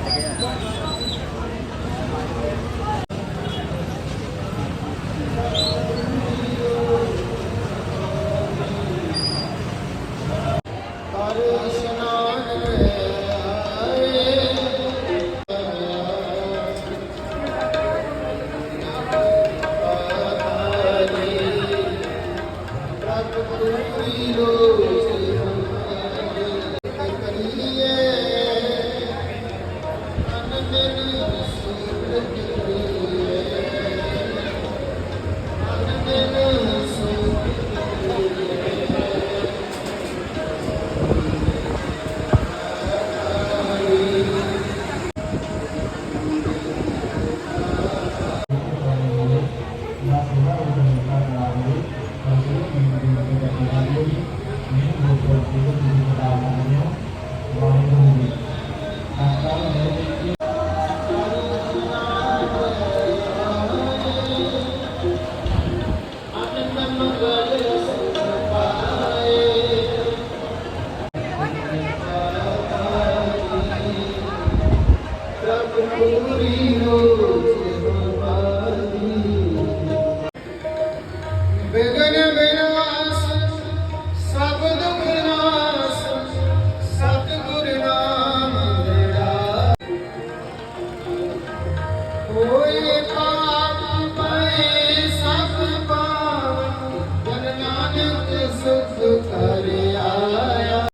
ਛੱਡ ਕੇ ਆਇਆ Thank you. Begana begana ਸੁਖ